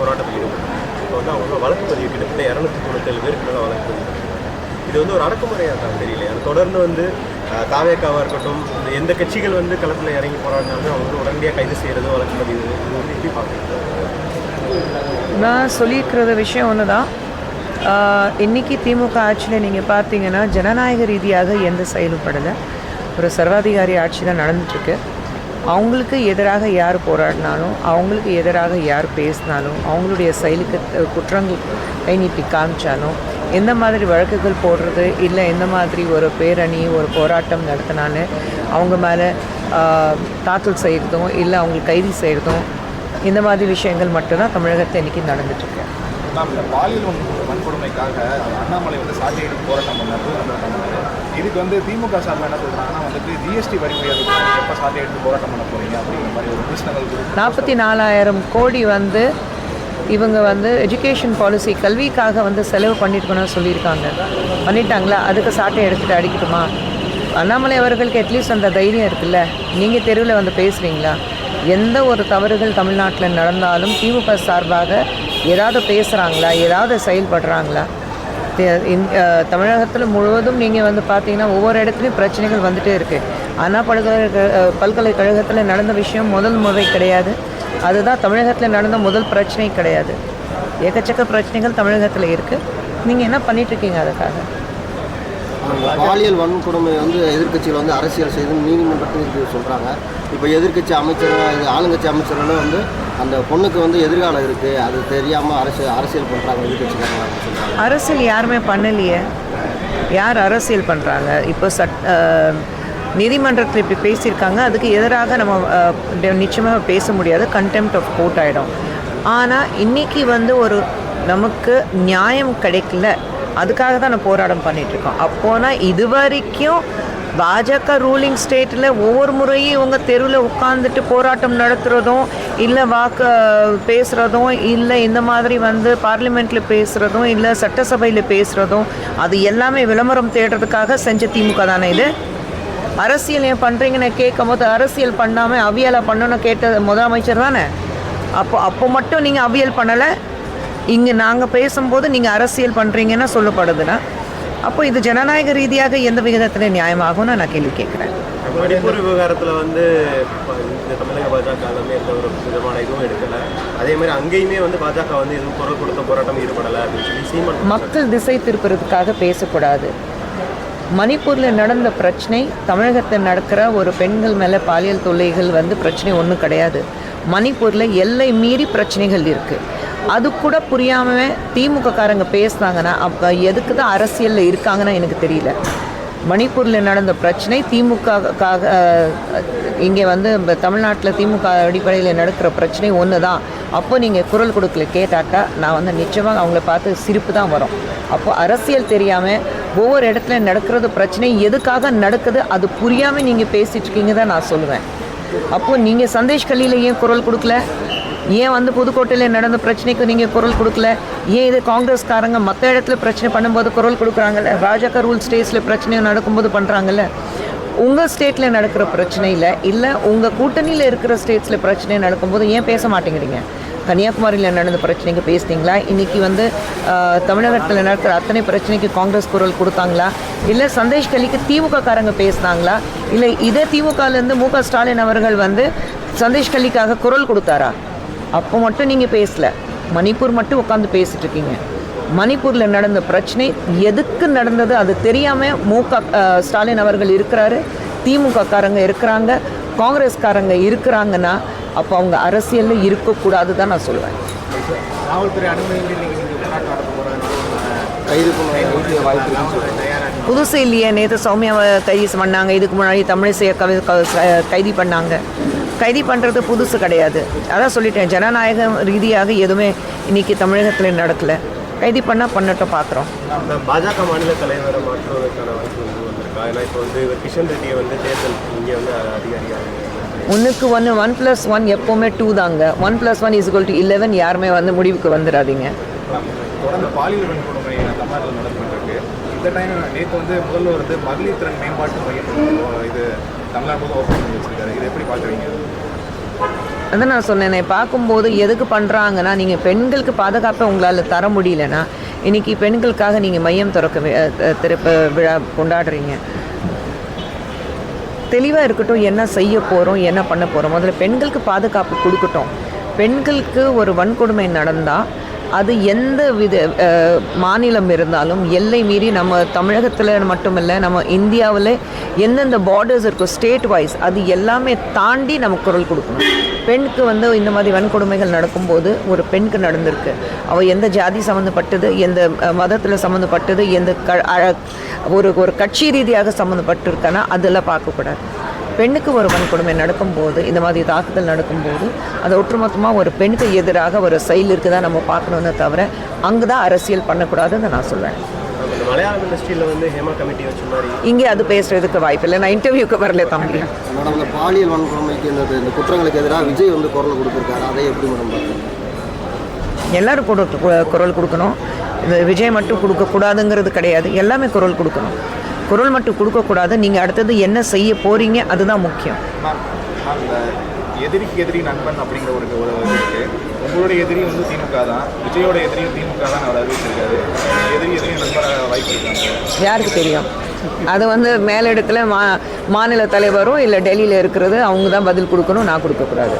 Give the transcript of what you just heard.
போராட்டம் ஈடுபட்டாங்க இப்போ வந்து அவங்க வழக்கு பதிவு கிட்டத்தட்ட இரநூத்தி தொண்ணூத்தேழு பேருக்கு மேலே வழக்கு பதிவு இது வந்து ஒரு அடக்குமுறையாக தான் தெரியல. அது தொடர்ந்து வந்து தாவேக்காவாக இருக்கட்டும் எந்த கட்சிகள் வந்து களத்தில் இறங்கி போராடினாலும் அவங்க உடனடியாக கைது செய்கிறது வழக்கு பதிவு இது வந்து எப்படி பார்க்குறீங்க? நான் சொல்லியிருக்கிற விஷயம் ஒன்று தான் இன்றைக்கி திமுக ஆட்சியில் நீங்கள் பார்த்தீங்கன்னா ஜனநாயக ரீதியாக எந்த செயலும் படலை. ஒரு சர்வாதிகாரி ஆட்சி தான் நடந்துட்டுருக்கு அவங்களுக்கு எதிராக யார் போராடினாலும் அவங்களுக்கு எதிராக யார் பேசினாலும் அவங்களுடைய செயலுக்கு குற்றங்கள் கை நீட்டி காமிச்சாலும் எந்த மாதிரி வழக்குகள் போடுறது இல்லை எந்த மாதிரி ஒரு பேரணி ஒரு போராட்டம் நடத்தினாலும் அவங்க மேலே தாக்கல் செய்கிறதும் இல்லை அவங்களுக்கு கைது செய்கிறதும் இந்த மாதிரி விஷயங்கள் மட்டும்தான் தமிழகத்தை இன்றைக்கி நடந்துட்டுருக்கு மேம் இந்த பாலியல் வன்கொடுமைக்காக அண்ணாமலை வந்து சாட்டை போராட்டம் பண்ணாரு இதுக்கு வந்து திமுக சார்பில் என்ன சொல்கிறாங்கன்னா வந்துட்டு ஜிஎஸ்டி வரி உயர்வு எப்போ சாட்டை எடுத்து போராட்டம் பண்ண போறீங்க அப்படிங்கிற மாதிரி ஒரு பிரச்சனைகள் நாற்பத்தி நாலாயிரம் கோடி வந்து இவங்க வந்து எஜுகேஷன் பாலிசி கல்விக்காக வந்து செலவு பண்ணிட்டுக்கணும்னு சொல்லியிருக்காங்க. பண்ணிட்டாங்களா? அதுக்கு சாட்டை எடுத்துகிட்டு அடிக்கட்டுமா? அண்ணாமலை அவர்களுக்கு அட்லீஸ்ட் அந்த தைரியம் இருக்குல்ல? நீங்கள் தெருவில் வந்து பேசுகிறீங்களா எந்த ஒரு தவறுகள் தமிழ்நாட்டில் நடந்தாலும் திமுக சார்பாக ஏதாவது பேசுகிறாங்களா ஏதாவது செயல்படுறாங்களா? தமிழகத்தில் முழுவதும் நீங்கள் வந்து பார்த்தீங்கன்னா ஒவ்வொரு இடத்துலையும் பிரச்சனைகள் வந்துட்டே இருக்குது ஆனால் பல்கலை பல்கலைக்கழகத்தில் நடந்த விஷயம் முதல் முறை கிடையாது. அதுதான் தமிழகத்தில் நடந்த முதல் பிரச்சனை கிடையாது. ஏக்கச்சக்க பிரச்சனைகள் தமிழகத்தில் இருக்குது நீங்கள் என்ன பண்ணிகிட்ருக்கீங்க இருக்கீங்க அதுக்காக? பாலியல் வன்கொடுமை வந்து எதிர்க்கட்சிகள் வந்து அரசியல் செய்து நீதிமன்றத்தில் சொல்கிறாங்க இப்போ எதிர்க்கட்சி அமைச்சர்கள் ஆளுங்கட்சி அமைச்சர்களும் வந்து அந்த பொண்ணுக்கு வந்து எதிர்காலம் இருக்குது அது தெரியாமல் அரசியல் அரசியல் பண்ணுறாங்க எதிர்கட்சிக்காரங்க அரசியல் யாருமே பண்ணலையே. யார் அரசியல் பண்ணுறாங்க இப்போ சட் நீதிமன்றத்தில் இப்படி பேசியிருக்காங்க. அதுக்கு எதிராக நம்ம நிச்சயமாக பேச முடியாது. கண்டெம்ட் ஆஃப் கோர்ட் ஆகிடும் ஆனால் இன்றைக்கி வந்து ஒரு நமக்கு நியாயம் கிடைக்கல. அதுக்காக தான் நான் போராட்டம் பண்ணிகிட்ருக்கோம் அப்போனா இது வரைக்கும் பாஜக ரூலிங் ஸ்டேட்டில் ஒவ்வொரு முறையும் இவங்க தெருவில் உட்காந்துட்டு போராட்டம் நடத்துகிறதும் இல்லை வாக்கு பேசுகிறதும் இல்லை இந்த மாதிரி வந்து பார்லிமெண்ட்டில் பேசுகிறதும் இல்லை சட்டசபையில் பேசுகிறதும் அது எல்லாமே விளம்பரம் தேடுறதுக்காக செஞ்ச திமுக தானே இது? அரசியல் ஏன் பண்ணுறீங்கன்னு கேட்கும் போது அரசியல் பண்ணாமல் அவியலை பண்ணணும்னு கேட்ட முதலமைச்சர் தானே? அப்போ அப்போ மட்டும் நீங்கள் அவியல் பண்ணலை. இங்கே நாங்கள் பேசும்போது நீங்கள் அரசியல் பண்ணுறீங்கன்னு சொல்லப்படுதுன்னா அப்போ இது ஜனநாயக ரீதியாக எந்த விகிதத்தில் நியாயமாகும்னு நான் கேள்வி கேட்குறேன். மணிப்பூர் விவகாரத்தில் வந்து இந்த தமிழக பாஜக எல்லாமே எந்த ஒரு விதமான இதுவும் எடுக்கலை. அதே மாதிரி அங்கேயுமே வந்து பாஜக வந்து எதுவும் குரல் கொடுத்த போராட்டம் ஈடுபடலை அப்படின்னு சொல்லி சீமான் மக்கள் திசை திருப்புறதுக்காக பேசக்கூடாது. மணிப்பூரில் நடந்த பிரச்சனை தமிழகத்தில் நடக்கிற ஒரு பெண்கள் மேலே பாலியல் தொல்லைகள் வந்து பிரச்சனை ஒன்றும் கிடையாது. மணிப்பூரில் எல்லை மீறி பிரச்சனைகள் இருக்குது அது கூட புரியாமல் திமுகக்காரங்க பேசுனாங்கன்னா அப்போ எதுக்கு தான் அரசியலில் இருக்காங்கன்னா எனக்கு தெரியல. மணிப்பூரில் நடந்த பிரச்சனை திமுகக்காக இங்கே வந்து தமிழ்நாட்டில் திமுக அடிப்படையில் நடக்கிற பிரச்சனை ஒன்று தான் அப்போ நீங்கள் குரல் கொடுக்கல கேட்டாக்கா நான் வந்து நிச்சயமாக அவங்கள பார்த்து சிரிப்பு தான் வரும். அப்போ அரசியல் தெரியாமல் ஒவ்வொரு இடத்துல நடக்கிறது பிரச்சனை எதுக்காக நடக்குது அது புரியாமல் நீங்கள் பேசிட்டு இருக்கீங்க தான் நான் சொல்லுவேன். அப்போது நீங்கள் சந்தேஷ் கல்லியில் ஏன் குரல் கொடுக்கல? ஏன் வந்து புதுக்கோட்டையில் நடந்த பிரச்சனைக்கு நீங்கள் குரல் கொடுக்கல? ஏன் இது காங்கிரஸ்காரங்க மற்ற இடத்துல பிரச்சனை பண்ணும்போது குரல் கொடுக்குறாங்கல்ல? பாஜக ரூல் ஸ்டேட்ஸில் பிரச்சனை நடக்கும்போது பண்ணுறாங்கல்ல உங்கள் ஸ்டேட்டில் நடக்கிற பிரச்சனையில் இல்லை உங்கள் கூட்டணியில் இருக்கிற ஸ்டேட்ஸில் பிரச்சனை நடக்கும்போது ஏன் பேச மாட்டேங்கிறீங்க? கன்னியாகுமரியில் நடந்த பிரச்சனைக்கு பேசுனீங்களா? இன்றைக்கி வந்து தமிழகத்தில் நடக்கிற அத்தனை பிரச்சனைக்கு காங்கிரஸ் குரல் கொடுத்தாங்களா? இல்லை சந்தேஷ் கலிக்கு திமுக காரங்க பேசுனாங்களா? இல்லை இதே திமுகலேருந்து மு க ஸ்டாலின் அவர்கள் வந்து சந்தேஷ் கலிக்காக குரல் கொடுத்தாரா? அப்போ மட்டும் நீங்கள் பேசல. மணிப்பூர் மட்டும் உட்காந்து பேசிட்டு இருக்கீங்க. மணிப்பூரில் நடந்த பிரச்சனை எதுக்கு நடந்தது அது தெரியாமல் மு க ஸ்டாலின் அவர்கள் இருக்கிறாரு திமுக காரங்க இருக்கிறாங்க காங்கிரஸ்காரங்க இருக்கிறாங்கன்னா அப்போ அவங்க அரசியலில் இருக்கக்கூடாது தான் நான் சொல்லுவேன் புதுசு இல்லையே நேற்று சௌமியாவை கைது பண்ணாங்க. இதுக்கு முன்னாடி தமிழிசையை கைது பண்ணாங்க. கைது பண்ணுறது புதுசு கிடையாது. அதான் சொல்லிட்டேன் ஜனநாயக ரீதியாக எதுவுமே இன்னைக்கு தமிழகத்தில் நடக்கல. கைது பண்ணால் பண்ணட்டும் பார்க்குறோம் பாஜக மாநில தலைவரை மாற்றுவதற்கான வாய்ப்பு வந்திருக்கா? ஏன்னா இப்போ வந்து கிஷன் ரெட்டியை வந்து தேர்தல் இங்கே வந்து அதிகாரியாக ஒன்றுக்கு ஒன்று ஒன் ப்ளஸ் ஒன் எப்போவுமே டூ தாங்க. One plus one is two eleven யாருமே வந்து முடிவுக்கு வந்துடாதீங்க. தொடர்ந்து பாலியல் வன்கொடுமை இந்த டைம் நேற்று வந்து முதல்வர் வந்து மகளிர் திறன் மேம்பாட்டு மையம் இது தமிழ்நாடு ஓப்பன் பண்ணி வச்சிருக்காரு. இது எப்படி பார்க்குறீங்க? அதான் நான் சொன்னேனே பார்க்கும்போது எதுக்கு பண்ணுறாங்கன்னா நீங்கள் பெண்களுக்கு பாதுகாப்பை உங்களால் தர முடியலன்னா இன்னைக்கு பெண்களுக்காக நீங்கள் மையம் திறக்க திறப்பு விழா கொண்டாடுறீங்க. தெளிவாக இருக்கட்டும் என்ன செய்ய போகிறோம் என்ன பண்ண போகிறோம் முதல்ல பெண்களுக்கு பாதுகாப்பு கொடுக்கட்டும். பெண்களுக்கு ஒரு வன்கொடுமை நடந்தால் அது எந்த வித மாநிலம் இருந்தாலும் எல்லை மீறி நம்ம தமிழகத்தில் மட்டுமில்லை நம்ம இந்தியாவில் எந்தெந்த பார்டர்ஸ் இருக்கோ ஸ்டேட் வைஸ் அது எல்லாமே தாண்டி நம்ம குரல் கொடுக்கணும். பெண்ணுக்கு வந்து இந்த மாதிரி வன்கொடுமைகள் நடக்கும்போது ஒரு பெண்ணுக்கு நடந்திருக்கு. அவள் எந்த ஜாதி சம்மந்தப்பட்டது எந்த மதத்தில் சம்மந்தப்பட்டது எந்த க ஒரு ஒரு கட்சி ரீதியாக சம்மந்தப்பட்டிருக்கானா அதெல்லாம் பார்க்கக்கூடாது. பெண்ணுக்கு ஒரு வன்கொடுமை நடக்கும்போது இந்த மாதிரி தாக்குதல் நடக்கும்போது அது ஒட்டுமொத்தமாக ஒரு பெண்ணுக்கு எதிராக ஒரு செயல் இருக்குதா நம்ம பார்க்கணுன்னு தவிர அங்கே தான் அரசியல் பண்ணக்கூடாதுன்னு நான் சொல்வேன். இந்த மலையாளம் இண்டஸ்ட்ரியில் வந்து ஹேமா கமிட்டி வச்ச மாதிரி இங்கே அது பேசுறதுக்கு வாய்ப்பு இல்லை. நான் இன்டர்வியூக்கு வரல தம்பி. மேடம் இந்த பாலியல் வன்கொடுமைக்கு இந்த இந்த குற்றங்களுக்கு எதிராக விஜய் வந்து குரல் கொடுத்துருக்காரு. அதை எப்படி மேடம் எல்லாரும் குரல் கொடுக்கணும். விஜய் மட்டும் கொடுக்கக்கூடாதுங்கிறது கிடையாது. எல்லாமே குரல் கொடுக்கணும். குரல் மட்டும் கொடுக்கக்கூடாது. நீங்கள் அடுத்தது என்ன செய்ய போகிறீங்க அதுதான் முக்கியம். எதிரிக்கு எதிரி நண்பன் அப்படிங்கிற ஒரு ஒரு இருக்கு. உங்களுடைய எதிரி வந்து திமுக தான். விஜயோட எதிரியும் திமுக தான் அவர் அறிவிச்சிருக்காரு எதிரி எதிரி நண்பராக வாய்ப்பு இருக்காங்க யாருக்கு தெரியும்? அது வந்து மேலிடத்தில் மா மாநில தலைவரும் இல்லை டெல்லியில் இருக்கிறது அவங்க தான் பதில் கொடுக்கணும் நான் கொடுக்கக்கூடாது.